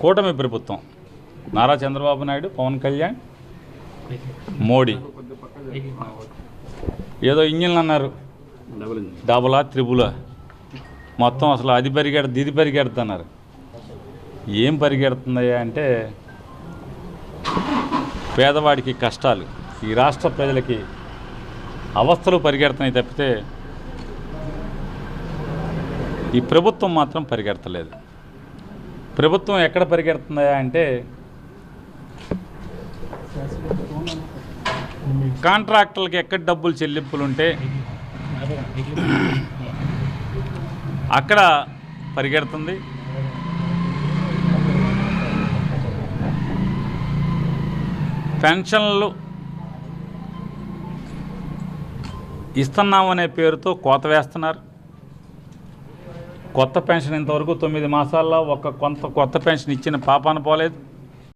కూటమి ప్రభుత్వం. నారా చంద్రబాబు నాయుడు పవన్ కళ్యాణ్ మోడీ. ఏదో ఇంజన్లు అన్నారు. డబులా త్రిబులా. మొత్తం అసలు అది పరిగెడ ఇది పరిగెడుతున్నారు. ఏం పరిగెడుతుందయ్యా అంటే పేదవాడికి కష్టాలు. ఈ రాష్ట్ర ప్రజలకి అవస్థలు పరిగెడుతున్నాయి తప్పితే ఈ ప్రభుత్వం మాత్రం పరిగెడతలేదు. ప్రభుత్వం ఎక్కడ పరిగెడుతుందా అంటే కాంట్రాక్టర్లకి ఎక్కడ డబ్బులు చెల్లింపులు ఉంటే అక్కడ పరిగెడుతుంది. పెన్షన్లు ఇస్తున్నామనే పేరుతో కోత వేస్తున్నారు. కొత్త పెన్షన్ ఇంతవరకు తొమ్మిది మాసాల్లో ఒక కొంత కొత్త పెన్షన్ ఇచ్చిన పాపాన పోలేదు.